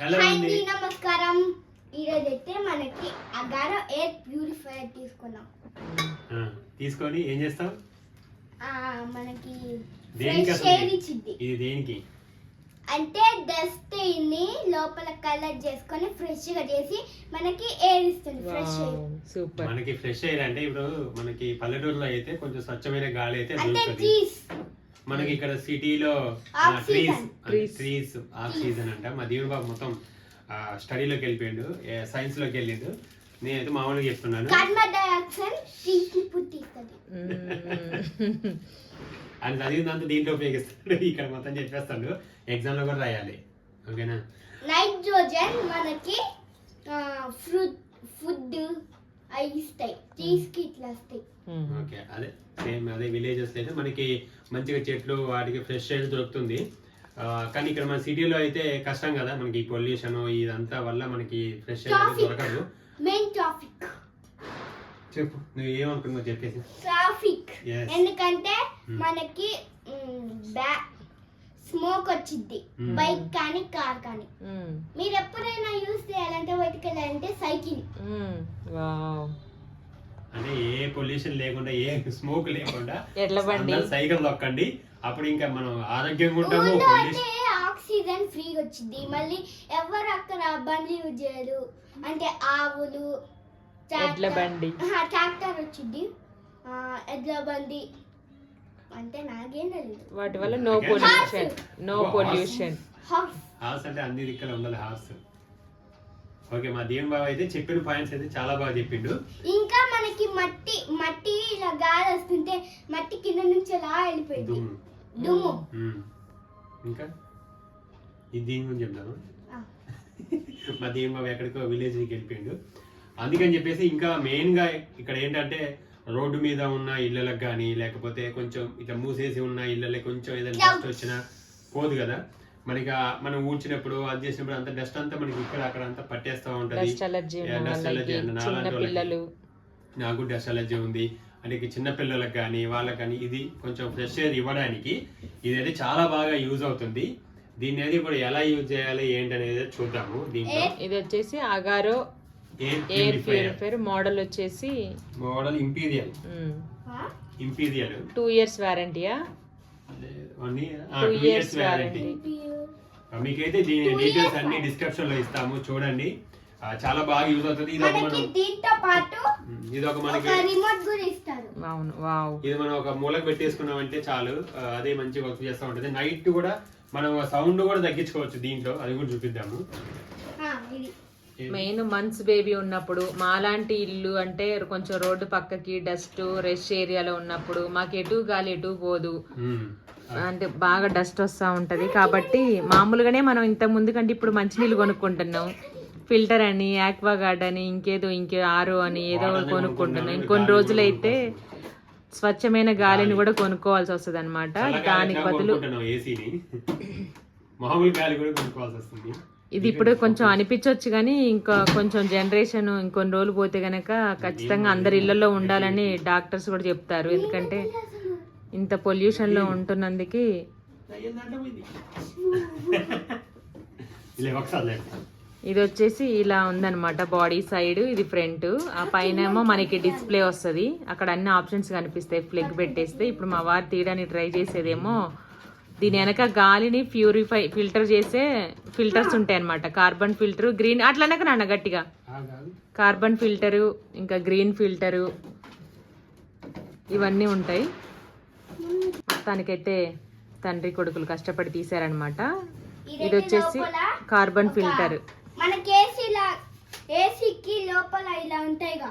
నమస్కారం ఈరోజు అయితే మనకి అగారో ఎయిర్ ప్యూరిఫైయర్ తీసుకున్నాం. తీసుకొని ఏం చేస్తావు ఆ, మనకి దేనికి ఫ్రెష్ అసలు ఎయిర్ ఇది? దేనికి? అంటే డస్ట్ని లోపల కలర్ చేసుకొని ఫ్రెష్గా చేసి మనకి ఎయిర్ ఇస్తుంది ఫ్రెష్ ఎయిర్ సూపర్ మనకి ఫ్రెష్ ఎయిర్ అంటే ఇప్పుడు మనకి పల్లెటూరులో అయితే కొంచెం స్వచ్ఛమైన గాలి అయితే అంటే దొరుకుతుంది. మనకి ఇక్కడ సిటీలో. ట్రీస్. ట్రీస్ ఆక్సిజన్ అంట మా దేవుడు బాబు మొత్తం స్టడీలోకి వెళ్ళిపోయిండు. సైన్స్లోకి వెళ్ళిండు. నేనైతే మామూలుగా చెప్తున్నాను. కార్బన్ డైఆక్సైడ్ ట్రీస్ని పుట్టిస్తుంది ఆయన చదివిందంతా దీంట్లో ఉపయోగిస్తాడు. ఇక్కడ మొత్తం చెప్పేస్తాడు. ఎగ్జామ్లో కూడా రాయాలి. ఓకేనా? నైట్రోజన్ మనకి ఫ్రూట్ ఫుడ్ అవి ఇస్తాయి ట్రీస్కి ఇట్లా వస్తాయి ఓకే అదే సేమ్ అదే విలేజెస్ అయితే మనకి మంచిగా చెట్లు వాటికి ఫ్రెష్ ఎయిర్ దొరుకుతుంది. ఆ, కానీ ఇక్కడ మన సిటీలో అయితే కష్టం కదా మనకి పొల్యూషన్ ఇదంతా వల్ల మనకి ఫ్రెష్ ఎయిర్ Traffic. దొరకదు. మెయిన్ ట్రాఫిక్ చెప్పు నువ్వు ఏమనుకున్నావు చెప్పేసి. Traffic Yes. ఎందుకంటే Hmm. మనకి బ్యా స్మోక్ వచ్చింది. బైక్ కానీ కార్ కానీ. మీరు ఎప్పుడైనా యూస్ చేయాలంటే బయటికి వెళ్ళాలంటే సైకిల్. వావ్. అంటే ఏ పొల్యూషన్ లేకుండా ఏ స్మోక్ లేకుండా ఎడ్ల బండి. సైకిల్ తొక్కండి అప్పుడు ఇంకా మనం ఆరోగ్యంగా ఉంటాము ఆక్సిజన్ ఫ్రీగా వచ్చింది మళ్ళీ ఎవరు అక్కడ బండ్లు యూజ్ చేయరు? అంటే ఆవులు ఎడ్ల బండి. ట్రాక్టర్ వచ్చింది ఆ, ఎడ్ల బండి. అంటే నాకేం తెలియదు వాటి వల్ల no pollution no pollution horse అంటే అన్ని దిక్కులు ఉండాలి హార్స్ ఓకే మా దేవుని బాబు అయితే చెప్పిన పాయింట్స్ అయితే చాలా బాగా చెప్పిండు. ఇంకా మనకి మట్టి మట్టి ఇలా గాలి వస్తుంటే మట్టి కింద నుంచి ఎలా వెళ్ళిపోయింది? దుమ్ము. ఇంకా? ఇది దీని గురించి చెప్తాను. మా దేవుని బాబు ఎక్కడికో విలేజ్కి వెళ్ళిపోయిండు. అందుకని చెప్పేసి ఇంకా మెయిన్గా ఇక్కడ ఏంటంటే రోడ్డు మీద ఉన్న ఇళ్ళలకు కానీ లేకపోతే కొంచెం ఇట్లా మూసేసి ఉన్న ఇళ్ళకి కొంచెం ఏదైనా డస్ట్ వచ్చినా పోదు కదా. మనకి మనం ఊడ్చినప్పుడు అది చేసినప్పుడు అంత డస్ట్ అంతా మనకి ఇక్కడ అక్కడ అంతా పట్టేస్తా ఉంటది. డస్ట్ అలర్జీ నాలాంటి నాకు డస్ట్ అలర్జీ ఉంది. అంటే చిన్న పిల్లలకు కానీ వాళ్ళకి కానీ ఇది కొంచెం ఫ్రెష్ ఎయిర్ ఇవ్వడానికి ఇదైతే చాలా బాగా యూజ్ అవుతుంది. దీన్ని అయితే ఇప్పుడు ఎలా యూజ్ చేయాలి ఏంటి అనేది చూద్దాము దీంట్లో. ఇది వచ్చేసి అగారో ఎయిర్ ప్యూరిఫైర్ మోడల్ వచ్చేసి మోడల్ ఇంపీరియల్. ఆ? ఇంపీరియల్. టూ ఇయర్స్ వారంటీయా? టూ ఇయర్స్ వ్యారంటీ మీకైతే దీని డీటెయిల్స్ అన్ని డిస్క్రిప్షన్లో ఇస్తాము చూడండి. చాలా బాగా యూజ్ అవుతుంది. ఇది ఒక మనకి మనం దీంతో పాటు ఇది ఒక మనకి రిమోట్ కూడా ఇస్తారు. అవును వావ్. ఇది మనం ఒక మూలకు పెట్టేసుకున్నామంటే చాలు. ఆ, అదే మంచి వర్క్ చేస్తూ ఉంటుంది. నైట్ కూడా మనం సౌండ్ కూడా తగ్గించుకోవచ్చు దీంట్లో. అది కూడా చూపిద్దాము. ఆ, ఇది. మెయిన్ మంత్స్ బేబీ ఉన్నప్పుడు మాలాంటి ఇల్లు అంటే కొంచెం రోడ్డు పక్కకి డస్ట్ రెష్ ఏరియాలో ఉన్నప్పుడు మాకు ఎటు గాలి ఎటు పోదు. అంటే బాగా డస్ట్ వస్తూ ఉంటది. కాబట్టి మామూలుగానే మనం ఇంత ముందు కంటే ఇప్పుడు మంచినీళ్ళు కొనుక్కుంటున్నాం. ఫిల్టర్ అని ఆక్వా గార్డ్ అని ఇంకేదో ఇంకే ఆరో అని ఏదో కొనుక్కుంటున్నాం. ఇంకొన్ని రోజులైతే స్వచ్ఛమైన గాలిని కూడా కొనుక్కోవాల్సి వస్తుంది అనమాట దానికి బదులు మామూలు గాలి కూడా కొనుక్కోవాల్సి వస్తుంది. ఇది ఇప్పుడు కొంచెం అనిపించవచ్చు కానీ ఇంకా కొంచెం జనరేషన్ ఇంకొన్ని రోజులు పోతే గనక ఖచ్చితంగా అందరి ఇళ్ళలో ఉండాలని డాక్టర్స్ కూడా చెప్తారు. ఎందుకంటే ఇంత పొల్యూషన్లో ఉంటున్నందుకు ఇది వచ్చేసి ఇలా ఉందన్నమాట బాడీ సైడ్ ఇది ఫ్రంట్. ఆ పైన ఏమో మనకి డిస్ప్లే వస్తుంది. అక్కడ అన్ని ఆప్షన్స్ కనిపిస్తాయి. ఫ్లెగ్ పెట్టేస్తే. ఇప్పుడు మా వారు తీయడానికి ట్రై చేసేదేమో దీని వెనక గాలిని ప్యూరిఫై ఫిల్టర్ చేసే ఫిల్టర్స్ ఉంటాయి అనమాట కార్బన్ ఫిల్టర్ గ్రీన్ అట్లనక నాన్న గట్టిగా. ఆ కాదు. కార్బన్ ఫిల్టరు ఇంకా గ్రీన్ ఫిల్టరు ఇవన్నీ ఉంటాయి. మొత్తానికైతే తండ్రి కొడుకులు కష్టపడి తీసారనమాట ఇది వచ్చేసి కార్బన్ ఫిల్టర్. ఏసీకి లోపల ఇలా ఉంటాయిగా.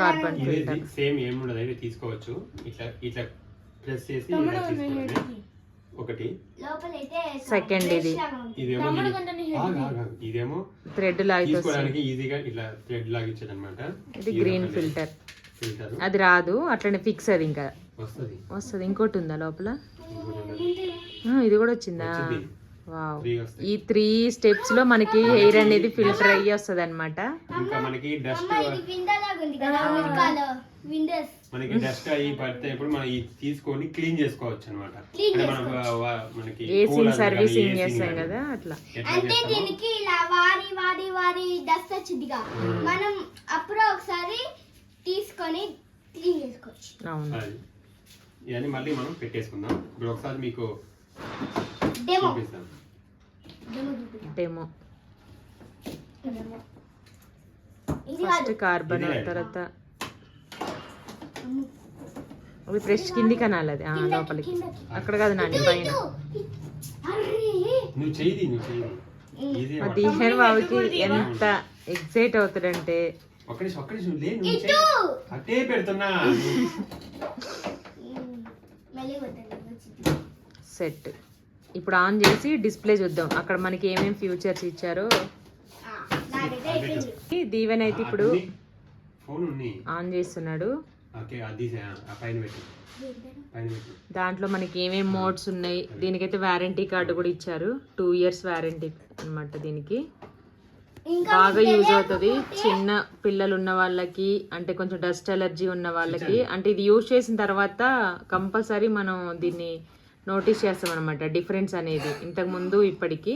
కార్బన్ ఇది ఫిల్టర్. సేమ్ ఏముండదు ఇది తీసుకోవచ్చు. ఇట్లా ఇట్లా ప్రెస్ చేసి. ఒకటి. Second ఇది. ఇదేమో థ్రెడ్ లాగితే ఈజీగా ఇట్లా థ్రెడ్ లాగిచ్చేది అనమాట ఇది గ్రీన్ ఫిల్టర్ ఫిల్టర్ అది రాదు అట్లనే ఫిక్స్ అది ఇంకా. వస్తుంది. వస్తుంది. ఇంకోటి ఉందా లోపల? ఆ, ఇది కూడా వచ్చిందా. ఈ త్రీ స్టెప్స్లో మనకి హెయిర్ అనేది ఫిల్టర్ అయ్యి వస్తుంది అనమాట ఇంకా మనకి డస్ట్ ఇది విండో లాగా ఉంది కదా వెనకాల విండోస్ మనకి డస్ట్ అయ్యి పడితే ఇప్పుడు మనం ఇది తీసుకొని క్లీన్ చేసుకోవచ్చు. అనమాట మనకి సర్వీసింగ్ చేస్తాం కదా అట్లా. అంటే దీనికి ఇలా వారి వారి డస్ట్ వచ్చిందిగా. మనం అప్పుడు ఒకసారి తీసుకొని క్లీన్ చేసుకోవచ్చు. అవును. ఇవన్నీ మళ్ళీ మనం పెట్టేసుకుందాం. ఇప్పుడు ఒకసారి మీకు డెమో చూపిస్తాం డెమో. ఫస్ట్ కార్బన్ తర్వాత అవి ఫ్రెష్ కింది కనాలి అది. లోపలికి. అక్కడ కాదు నాని పైన. మా దీహర్ బాబుకి ఎంత ఎక్సైట్ అవుతాడంటే. అట్టే పెడుతున్నా. సెట్. ఇప్పుడు ఆన్ చేసి డిస్ప్లే చూద్దాం. అక్కడ మనకి ఏమేమి ఫ్యూచర్స్ ఇచ్చారో. దీవెన్ అయితే ఇప్పుడు ఆన్ చేస్తున్నాడు. ఓకే అది ఆ పైన పెట్టు. పైన పెట్టు. దాంట్లో మనకి ఏమేమి మోడ్స్ ఉన్నాయి? దీనికైతే వారంటీ కార్డు కూడా ఇచ్చారు. టూ ఇయర్స్ వారంటీ అన్నమాట దీనికి. ఇంకా బాగా యూజ్ అవుతుంది. చిన్న పిల్లలు ఉన్న వాళ్ళకి అంటే కొంచెం డస్ట్ అలర్జీ ఉన్న వాళ్ళకి. అంటే ఇది యూజ్ చేసిన తర్వాత కంపల్సరీ మనం దీన్ని నోటీస్ చేస్తాం అనమాట డిఫరెన్స్ అనేది. ఇంతకు ముందు ఇప్పటికి.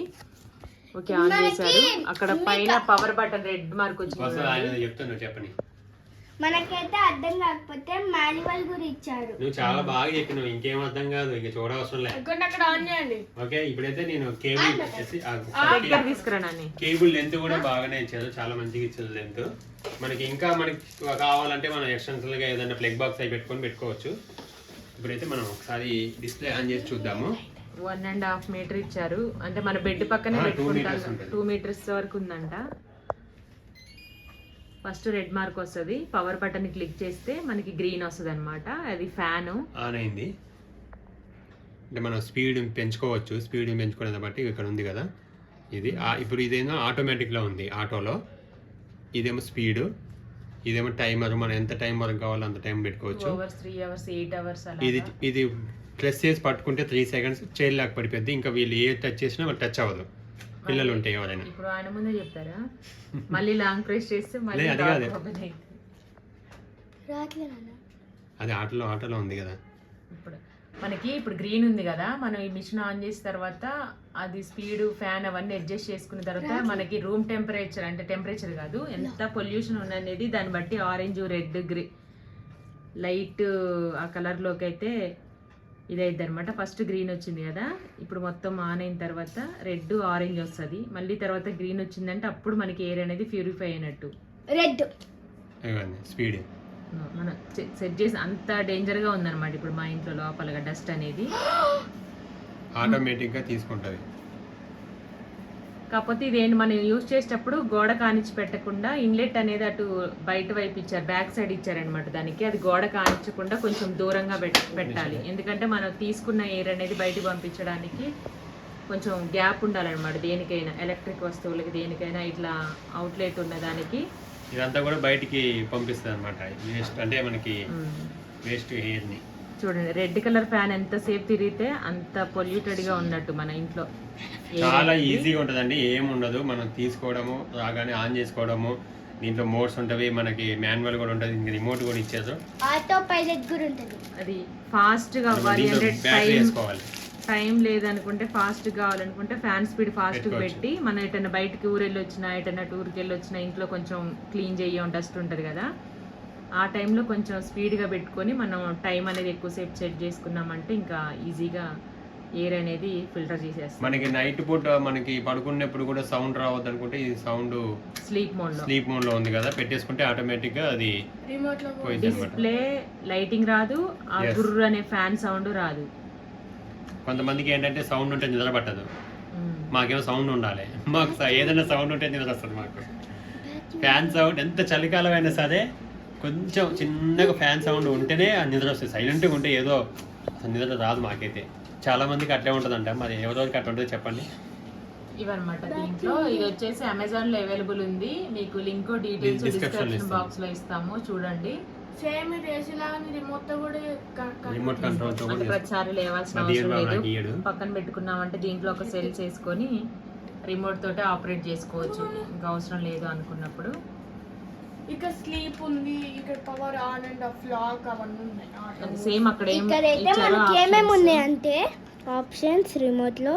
ఓకే ఆన్ చేశారు. అక్కడ పైన పవర్ బటన్ రెడ్ మార్క్ వచ్చింది చెప్తాను మనకైతే అర్థం కాకపోతే మాన్యువల్ కూడా ఇచ్చారు. నువ్వు చాలా బాగా చెప్పినావు ఇంకేం అర్థం కాదు ఇంక చూడవసరం లే. అక్కడ ఆన్ చేయండి. ఓకే ఇప్పుడైతే నేను కేబుల్ ఇక్కడ తీసుకురానని కేబుల్ లెంత్ కూడా బాగానే ఇచ్చారు చాలా మంచిగా ఇచ్చారు లెంత్ మనకి ఇంకా మనకి కావాలంటే మనం ఎక్స్టెన్షన్గా ఏదైనా ప్లగ్ బాక్స్ అయి పెట్టుకొని పెట్టుకోవచ్చు. ఇప్పుడైతే మనం ఒకసారి డిస్ప్లే ఆన్ చేసి చూద్దాము. వన్ అండ్ హాఫ్ మీటర్ ఇచ్చారు. అంటే మన బెడ్ పక్కనే పెట్టుకుంటాం meters ఉంటుంది. టూ మీటర్స్ వరకు ఉందంట. ఫస్ట్ రెడ్ మార్క్ వస్తుంది. పవర్ బటన్ క్లిక్ చేస్తే మనకి గ్రీన్ వస్తుంది అనమాట అది ఫ్యాను ఆన్ అయింది. అంటే మనం స్పీడ్ పెంచుకోవచ్చు. స్పీడ్ పెంచుకునేది బట్టి ఇక్కడ ఉంది కదా. ఇది ఇప్పుడు ఇదేమో ఆటోమేటిక్లో ఉంది ఆటోలో. ఇదేమో స్పీడ్ ఇదేమో టైమర్ మనం ఎంత టైం వరకు కావాలో అంత టైం పెట్టుకోవచ్చు. Hours three hours eight hours ఇది అలా. ఇది ప్రెస్ చేసి పట్టుకుంటే త్రీ సెకండ్స్ చైర్ లాగా పడిపోద్ది. ఇంకా వీళ్ళు ఏ టచ్ చేసినా వాళ్ళు టచ్ అవ్వదు. పిల్లలు ఉంటాయి ఎవరైనా. ఇప్పుడు ఆయన ముందే చెప్తారా? మళ్ళీ లాంగ్ ప్రెస్ చేస్తే మళ్ళీ కాదు. అది ఆటోలో ఆటోలో ఉంది కదా. ఇప్పుడు మనకి ఇప్పుడు గ్రీన్ ఉంది కదా మనం ఈ మిషన్ ఆన్ చేసిన తర్వాత అది స్పీడ్ ఫ్యాన్ అవన్నీ అడ్జస్ట్ చేసుకున్న తర్వాత మనకి రూమ్ టెంపరేచర్ అంటే టెంపరేచర్ కాదు ఎంత పొల్యూషన్ ఉందనేది దాన్ని బట్టి ఆరెంజ్ రెడ్ గ్రీ లైట్ ఆ కలర్లోకి అయితే ఇదైద్ది అనమాట ఫస్ట్ గ్రీన్ వచ్చింది కదా ఇప్పుడు మొత్తం ఆన్ అయిన తర్వాత రెడ్ ఆరెంజ్ వస్తుంది. మళ్ళీ తర్వాత గ్రీన్ వచ్చిందంటే అప్పుడు మనకి ఎయిర్ అనేది ప్యూరిఫై అయినట్టు. రెడ్ స్పీడ్ మన సెట్ చేసి అంత డేంజర్గా ఉందన్నమాట. ఇప్పుడు మా ఇంట్లో లోపలగా డస్ట్ అనేది. ఆటోమేటిక్గా తీసుకుంటుంది. కాకపోతే ఇదేంటి మనం యూజ్ చేసేటప్పుడు గోడ కానిచ్చి పెట్టకుండా ఇన్లెట్ అనేది అటు బయట వైపు ఇచ్చారు బ్యాక్ సైడ్ ఇచ్చారనమాట దానికి. అది గోడ కానిచ్చకుండా కొంచెం దూరంగా పెట్ పెట్టాలి. ఎందుకంటే మనం తీసుకున్న ఎయిర్ అనేది బయటికి పంపించడానికి కొంచెం గ్యాప్ ఉండాలన్నమాట దేనికైనా. ఎలక్ట్రిక్ వస్తువులకి దేనికైనా ఇట్లా అవుట్లెట్ ఉన్న దానికి. ఇదంతా కూడా బయటికి పంపిస్తుంది అనమాట వేస్ట్ అంటే మనకి వేస్ట్ హెయిర్ని. చూడండి రెడ్ కలర్ ఫ్యాన్ ఎంతసేపు తిరిగితే అంత పొల్యూటెడ్గా ఉన్నట్టు మన ఇంట్లో. చాలా ఈజీగా ఉంటుందండి ఏం ఉండదు మనం తీసుకోవడము రాగానే ఆన్ చేసుకోవడము దీంట్లో మోడ్స్ ఉంటవి మనకి మాన్యువల్ కూడా ఉంటుంది ఇంకా రిమోట్ కూడా ఇచ్చారు ఆటో పైలట్ కూడా ఉంటుంది. అది ఫాస్ట్గా అవ్వాలి అంటే టైం టైం లేదనుకుంటే ఫాస్ట్ కావాలనుకుంటే ఫ్యాన్ స్పీడ్ ఫాస్ట్. పెట్టి మనం ఎటన్నా బయటకి ఊరు వెళ్ళి వచ్చినా ఎటన్నా టూర్కి వెళ్ళి వచ్చినా ఇంట్లో కొంచెం క్లీన్ చేయం డస్ట్ ఉంటుంది కదా. ఆ టైంలో కొంచెం స్పీడ్గా పెట్టుకొని మనం టైం అనేది ఎక్కువసేపు సెట్ చేసుకున్నామంటే ఇంకా ఈజీగా ఎయిర్ అనేది ఫిల్టర్ చేసేస్తాం. మనకి నైట్ పూట మనకి పడుకున్నప్పుడు కూడా సౌండ్ రావద్దు అనుకుంటే ఇది సౌండ్ స్లీప్ మోడ్లో. స్లీప్ మోడ్లో ఉంది కదా పెట్టేసుకుంటే ఆటోమేటిక్గా అది డిస్ప్లే లైటింగ్ రాదు ఆ. గుర్రు అనే ఫ్యాన్ సౌండ్ రాదు. కొంతమందికి ఏంటంటే సౌండ్ ఉంటే నిద్ర పట్టదు. మాకేమో సౌండ్ ఉండాలి. మాకు ఏదైనా సౌండ్ ఉంటే నిద్ర వస్తుంది మాకు. ఫ్యాన్ సౌండ్ ఎంత చలికాలం అయినా సరే కొంచెం చిన్నగా ఫ్యాన్ సౌండ్ ఉంటేనే ఆ నిద్ర వస్తుంది. సైలెంట్గా ఉంటే ఏదో అసలు నిద్ర రాదు మాకైతే. చాలా మందికి అట్లే ఉంటుందంట. మరి ఎవరికి అట్లా ఉంటుంది చెప్పండి. ఇవన్నమాట దీంట్లో. ఇది వచ్చేసి అమెజాన్లో అవైలబుల్ ఉంది. మీకు లింక్ డీటెయిల్స్ డిస్క్రిప్షన్. బాక్స్లో ఇస్తాము. చూడండి. సేమ్ రిమోట్ కంట్రోల్తో లేవాల్సిన అవసరం లేదు. పక్కన పెట్టుకున్నామంటే దీంట్లో ఒక సెల్స్ వేసుకొని రిమోట్ తోటి ఆపరేట్ చేసుకోవచ్చు. ఇంకా అవసరం లేదు అనుకున్నప్పుడు. ఇక్కడ స్లీప్ ఉంది ఇక్కడ power on and off lock అవన్నీ ఉన్నాయి. సేమ్ అక్కడ ఏం ఇక్కడైతే మనకి ఏమేమి. ఉన్నాయి అంటే ఆప్షన్స్ రిమోట్లో.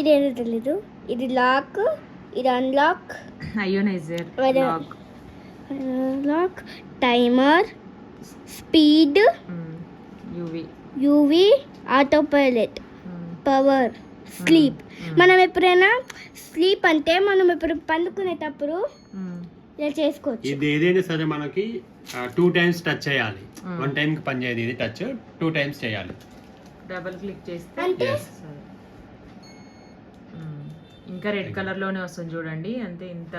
ఇదేంటో తెలీదు. ఇది లాక్ ఇది అన్లాక్ అయోనైజర్ అదే. Lock timer speed UV UV autopilot power sleep మనం ఎప్పుడైనా స్లీప్ అంటే మనం ఎప్పుడు పండుకునేటప్పుడు ఇలా చేసుకోవచ్చు. ఇది ఏదైనా సరే మనకి టూ టైమ్స్ టచ్ చేయాలి. Hmm. వన్ టైం కి పనిచేయదు. ఇది టచ్ టూ టైమ్స్ చేయాలి. డబుల్ క్లిక్ చేస్తే అంటే Yes. సరే. మ్మ్. ఇంకా రెడ్ కలర్లోనే వస్తుంది చూడండి. అంతే ఇంత.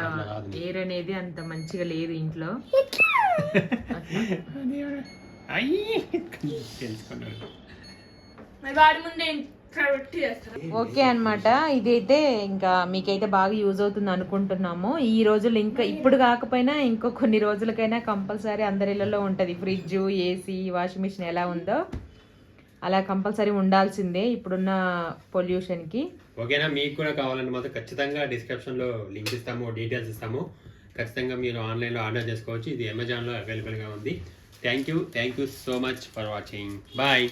ఎయిర్ అనేది అంత మంచిగా లేదు ఇంట్లో. ఓకే అన్నమాట. ఇదైతే ఇంకా మీకైతే బాగా యూజ్ అవుతుంది అనుకుంటున్నాము. ఈ రోజులు ఇంకా ఇప్పుడు కాకపోయినా ఇంకో కొన్ని రోజులకైనా కంపల్సరీ అందరి ఇళ్ళలో ఉంటుంది. ఫ్రిడ్జ్ ఏసీ వాషింగ్ మిషన్ ఎలా ఉందో. అలా కంపల్సరీ ఉండాల్సిందే ఇప్పుడున్న పొల్యూషన్కి. ఓకేనా మీకు కూడా కావాలంటే మాత్రం ఖచ్చితంగా డిస్క్రిప్షన్లో లింక్ ఇస్తాము డీటెయిల్స్ ఇస్తాము. ఖచ్చితంగా మీరు ఆన్లైన్లో ఆర్డర్ చేసుకోవచ్చు. ఇది అమెజాన్లో అవైలబుల్గా ఉంది. Thank you thank you so much for watching. Bye.